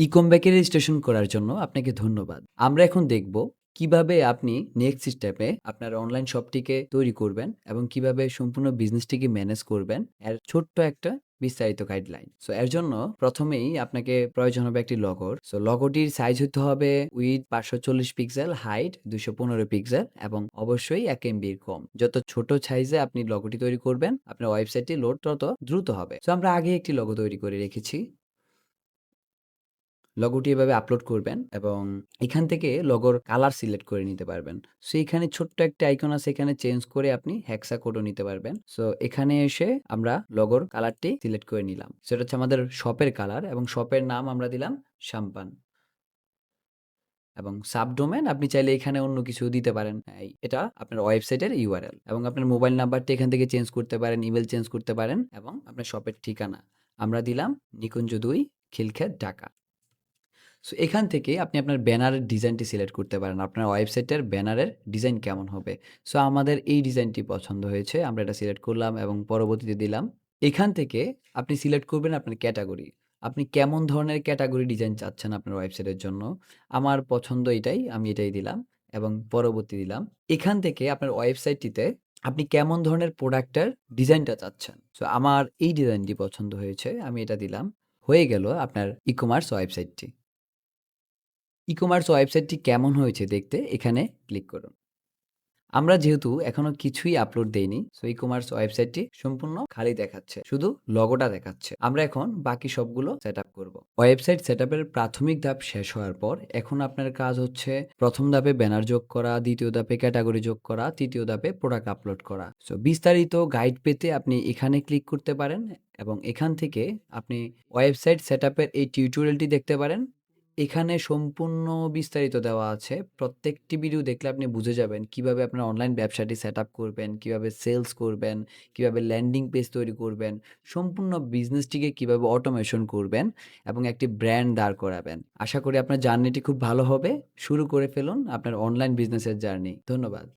ইকম ব্যাকে রেজিস্ট্রেশন করার জন্য আপনাকে ধন্যবাদ। আমরা এখন দেখব কীভাবে আপনি নেক্সট স্টেপে আপনার অনলাইন শপটিকে তৈরি করবেন এবং কীভাবে সম্পূর্ণ বিজনেসটিকে ম্যানেজ করবেন। এর ছোট্ট একটা বিস্তারিত গাইডলাইন। সো এর জন্য প্রথমেই আপনাকে প্রয়োজন হবে একটি লগোর। সো লগোটির সাইজ হতে হবে উইথ ৫৪০ পিক্সেল, হাইট ২১৫ পিক্সেল এবং অবশ্যই ১ এমবির কম। যত ছোট সাইজে আপনি লগোটি তৈরি করবেন, আপনার ওয়েবসাইটটি লোড তত দ্রুত হবে। সো আমরা আগে একটি লগো তৈরি করে রেখেছি। লগোটি এভাবে আপলোড করবেন এবং এখান থেকে লগোর কালার সিলেক্ট করে নিতে পারবেন। সো এখানে ছোট্ট একটা আইকন আছে এখানে চেঞ্জ করে আপনি হেক্সা কোডও নিতে পারবেন। সো এখানে এসে আমরা লগোর কালারটি সিলেক্ট করে নিলাম। সেটা হচ্ছে আমাদের শপের কালার এবং শপের নাম আমরা দিলাম সাম্পান। এবং সাবডোমেইন আপনি চাইলে এখানে অন্য কিছু দিতে পারেন। এটা আপনার ওয়েবসাইটের ইউআরএল এবং আপনার মোবাইল নাম্বারটি এখান থেকে চেঞ্জ করতে পারেন, ইমেল চেঞ্জ করতে পারেন এবং আপনার শপের ঠিকানা। আমরা দিলাম নিকুঞ্জ দুই খিলক্ষেত ঢাকা। সো এখান থেকে আপনি আপনার ব্যানারের ডিজাইনটি সিলেক্ট করতে পারেন। আপনার ওয়েবসাইটের ব্যানারের ডিজাইন কেমন হবে। সো আমাদের এই ডিজাইনটি পছন্দ হয়েছে। আমরা এটা সিলেক্ট করলাম এবং পরবর্তীতে দিলাম। এখান থেকে আপনি সিলেক্ট করবেন আপনার ক্যাটাগরি আপনি কেমন ধরনের ক্যাটাগরি ডিজাইন চাচ্ছেন আপনার ওয়েবসাইটের জন্য। আমার পছন্দ এটাই, আমি এটাই দিলাম এবং পরবর্তী দিলাম। এখান থেকে আপনার ওয়েবসাইটটিতে আপনি কেমন ধরনের প্রোডাক্টের ডিজাইনটা চাচ্ছেন। সো আমার এই ডিজাইনটি পছন্দ হয়েছে। আমি এটা দিলাম। হয়ে গেল আপনার ই-কমার্স ওয়েবসাইটটি। ই-কমার্স ওয়েবসাইটটি কেমন হয়েছে দেখতে এখানে ক্লিক করুন। আমরা যেহেতু এখনও কিছুই আপলোড দেইনি, সো ই-কমার্স ওয়েবসাইটটি সম্পূর্ণ খালি দেখাচ্ছে। শুধু লগোটা দেখাচ্ছে। আমরা এখন বাকি সবগুলো সেট আপ করব। ওয়েবসাইট সেটআপের প্রাথমিক ধাপ শেষ হওয়ার পর এখন আপনার কাজ হচ্ছে প্রথম ধাপে ব্যানার যোগ করা, দ্বিতীয় ধাপে ক্যাটাগরি যোগ করা, তৃতীয় ধাপে প্রোডাক্ট আপলোড করা। সো বিস্তারিত গাইড পেতে আপনি এখানে ক্লিক করতে পারেন এবং এখান থেকে আপনি ওয়েবসাইট সেটআপের এই টিউটোরিয়ালটি দেখতে পারেন। এখানে সম্পূর্ণ বিস্তারিত দেওয়া আছে। প্রত্যেকটি ভিডিও দেখলে আপনি বুঝে যাবেন কীভাবে আপনার অনলাইন ব্যবসাটি সেট আপ করবেন, কীভাবে সেলস করবেন, কীভাবে ল্যান্ডিং পেজ তৈরি করবেন, সম্পূর্ণ বিজনেসটিকে কীভাবে অটোমেশন করবেন এবং একটি ব্র্যান্ড দাঁড় করাবেন। আশা করি আপনার জার্নিটি খুব ভালো হবে। শুরু করে ফেলুন আপনার অনলাইন বিজনেসের জার্নি। ধন্যবাদ।